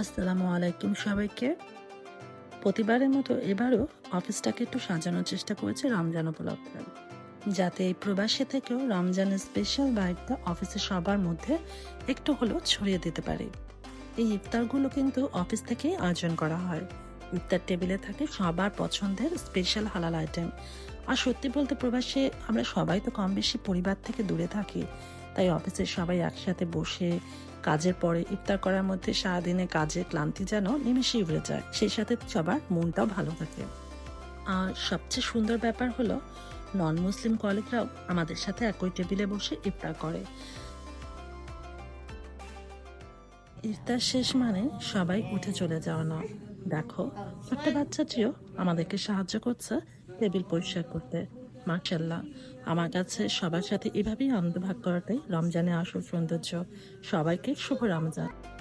আসসালামু আলাইকুম সবাইকে। প্রতিবারের মতো এবারও অফিসটাকে একটু সাজানোর চেষ্টা করেছে রমজান উপলক্ষে। যাতে এই প্রবাসী থেকেও রমজানের স্পেশাল বাইকটা অফিসে সবার মধ্যে একটু হলেও ছড়িয়ে দিতে পারে। এই ইফতারগুলো কিন্তু অফিস থেকেই আয়োজন করা হয়। ইফতার টেবিলে থাকে সবার পছন্দের স্পেশাল হালাল আইটেম আর সত্যি বলতে প্রবাসে আমরা সবাই তো কম বেশি পরিবার থেকে দূরে থাকি। তাই অফিসের সবাই একসাথে বসে কাজের পরে ইফতার করার মধ্যে সারাদিনে কাজের ক্লান্তি যেন নিমেষেই উড়ে যায়। সেই সাথে সবার মনটাও ভালো থাকে। আর সবচেয়ে সুন্দর ব্যাপার হলো নন মুসলিম কলিগরাও আমাদের সাথে একই টেবিলে বসে ইফতার করে। ইফতার শেষ মানে সবাই উঠে চলে যাওয়া না। দেখো, একটা বাচ্চাটিও আমাদেরকে সাহায্য করছে টেবিল পরিষ্কার করতে। মার্শাল্লাহ আমার কাছে সবার সাথে এভাবেই আনন্দ ভাগ করাটাই রমজানে আসল সৌন্দর্য। সবাইকে শুভ রমজান।